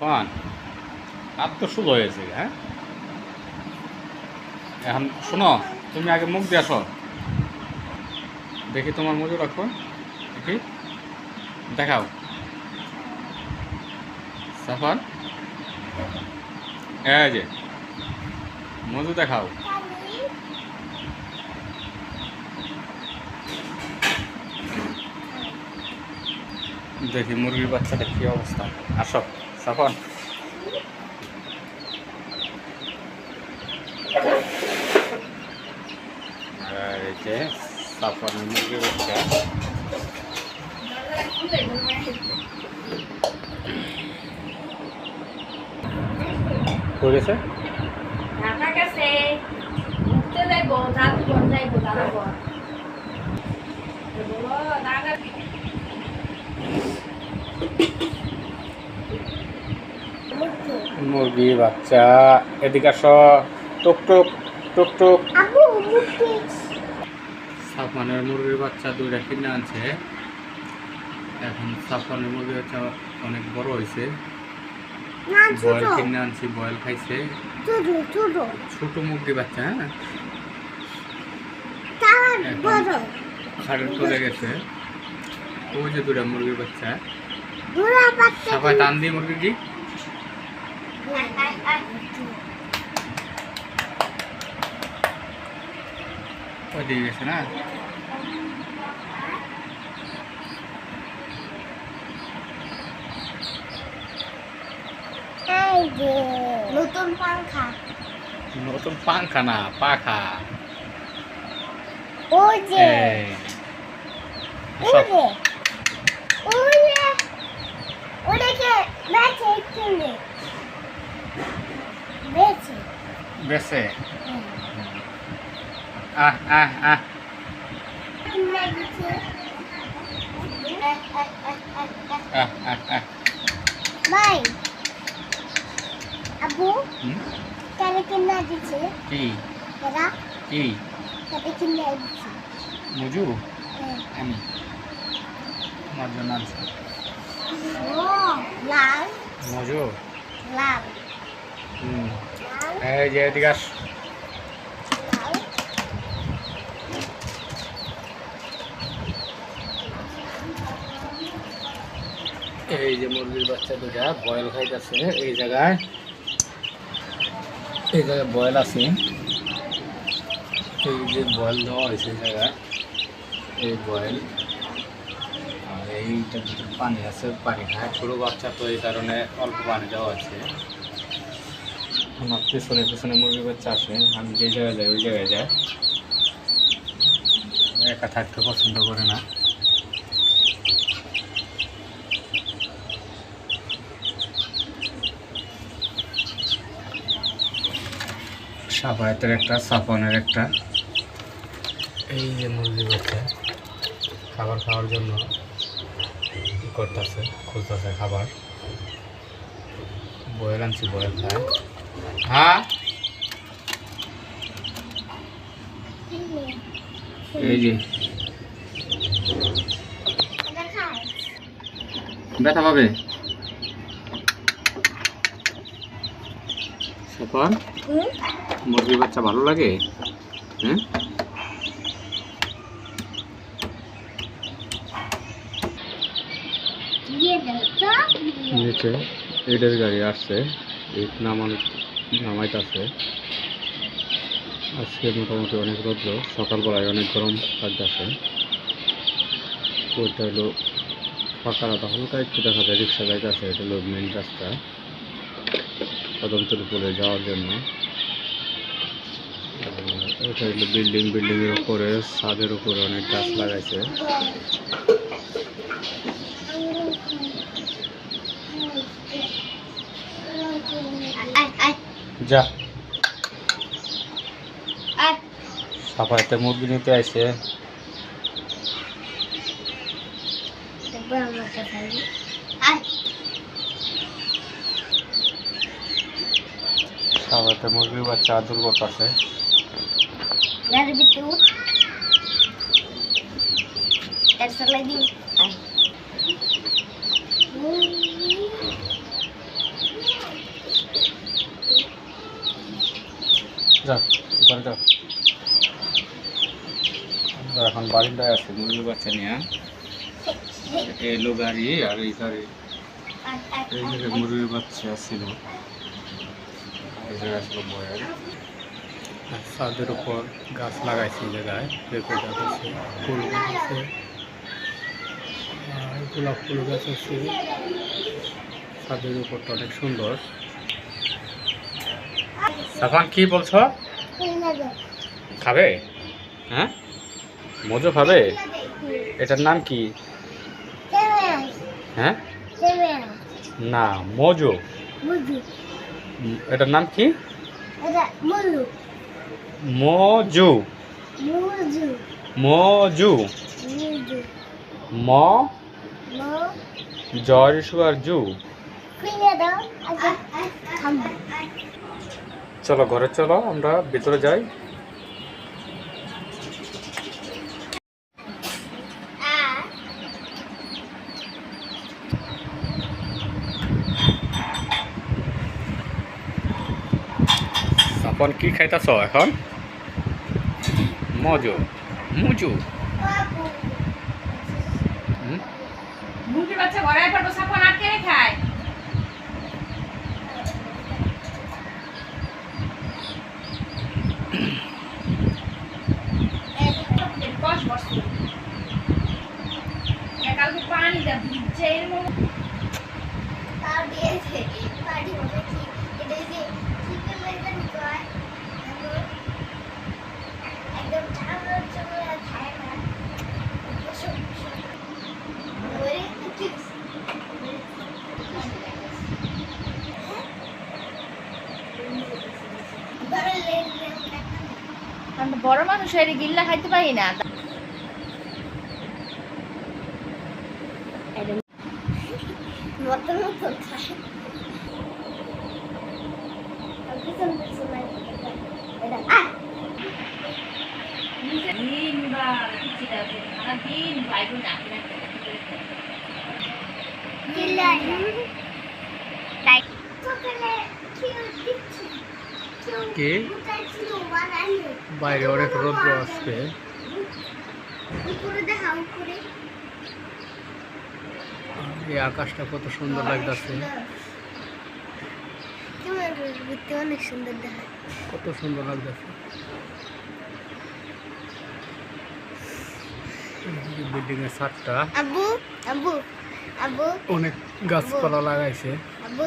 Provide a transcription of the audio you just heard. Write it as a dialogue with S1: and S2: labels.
S1: পান। আর তো শুরু হয়েছে হ্যাঁ? এখন শোনো, তুমি আগে মুখ দিয়ে আসো। দেখি তোমার মজু রাখো দেখি। দেখাও। সাফান। এই যে মজু দেখাও। দেখি মুরগির বাচ্চাটা কি অবস্থা। আসো। সাফান। আর এই যে সাফানের মুরগির বাচ্চা করেছে?
S2: ঢাকা গেছে। ঘুরতে যাইবো জাদুঘর যাইবো জাদুঘর বলো দাদা
S1: মুরগি বাচ্চা এদিকে আস। টুক টুক টুক টুক। সাফানের মুরগির বাচ্চা দুইটা কিনে আনছে। এখন সাফানের মুরগির বাচ্চা অনেক বড় হয়েছে
S3: না
S1: বয়েল কিনে আনছি বয়েল খাইছে।
S3: ছোট ছোট।
S1: ছোট মুরগি বাচ্চা হ্যাঁ? খাটের চলে গেছে। ওই যে দুটা মুরগির বাচ্চা। সাফায় টান দিয়ে মুরগিটি ওই দিয়ে গেছে না
S3: নতুন পাংখা
S1: নতুন পাংখা না পাখা
S3: ওই যে ওই যে ওই যে বেঁচে
S1: বেছে আহ আহ আহ।
S3: ভাই আবু
S1: হুম?
S3: কেন দিচ্ছে
S1: কি?
S3: দাদা
S1: কি?
S3: কেন কিনে দিচ্ছে
S1: মুজু?
S3: হ্যাঁ।
S1: আমি। আমার জন্য আনছি।
S3: ও লাল।
S1: মজু?
S3: লাল।
S1: হুম। এই যে এদিকে আস। এই যে মুরগির বাচ্চা দুটা বয়েল খাইতেছে এই জায়গায়। এই জায়গায় বয়েল আছে। এই যে বয়েল দেওয়া হয়েছে এই জায়গায়। এই বয়েল। আর এইটার ভিতরে পানি আছে, পানি খায়। ছোটো বাচ্চা তো এই কারণে অল্প পানি দেওয়া আছে আমার পিছনে পিছনে মুরগি বাচ্চা আছে আমি যে জায়গায় যাই, ওই জায়গায় যাই একা থাকতে পছন্দ করে না। সাফায়াতের একটা সাফনের একটা। এই যে মুরগি বাচ্চা, খাবার খাওয়ার জন্য করতেছে, খুঁজতেছে খাবার। বয়ের আনছি বয়ের খায়। হ্যাঁ? ব্যথা পাবে? মুরগির বাচ্চা ভালো লাগে? নিচে এডের গাড়ি আসছে ইট নামান নামাইতেছে আজকে মোটামুটি অনেক রৌদ্র, সকালবেলায় অনেক গরম লাগতেছে। ওইটা হলো ফাঁকা হালকা একটু দেখা যায়, রিক্সা যাইতেছে, এটা হলো মেন রাস্তা। কদমতলি উপরে যাওয়ার জন্য। এটা হলো বিল্ডিং বিল্ডিংয়ের উপরে, ছাদের উপরে অনেক গাছ লাগাইছে।
S3: আয় আয়।
S1: যা। সাফাইতে মুরগি নিতে
S3: কাছে
S1: সাফাইতে মুরগির বাচ্চা আদর করতেছে।
S3: গাড়ি ভিতরে উঠ।
S1: এখন বারিন্দায় আছি মুরগির বাচ্চা নিয়ে এলো গাড়ি আর এই গাড়ি বাচ্চা ছিল। ছাদের উপর গাছ লাগাইছে জায়গায় গাছ আছে ফুল গাছ আছে। গোলাপ ফুল গাছ আছে। ছাদের উপরটা অনেক সুন্দর। সাফান কি বলছ? খাবে? হ্যাঁ? মজো খাবে? এটার নাম কি? হ্যাঁ? না মজো। এটার নাম কি? মজু। মজু। ম? জয় সুয়ার জু। চলো, ঘরে চলো, আমরা ভিতরে যাই। সাপন কি খাইতাছ এখন? মজু। মুজু। হুম?
S2: বাচ্চা ঘরে ফেলব সাফন আটকে খায়? আমরা বড় মানুষ এর গিল্লা খাইতে পারি না।
S1: কে? বাইরে অনেক রৌদ্র আসছে এই আকাশটা কত সুন্দর লাগতেছে।
S3: অনেক সুন্দর দেখা।
S1: কত সুন্দর লাগতেছে। বিল্ডিং এর ছাদটা।
S3: আব্বু আব্বু আব্বু।
S1: অনেক গাছপালা লাগাইছে।
S3: আব্বু।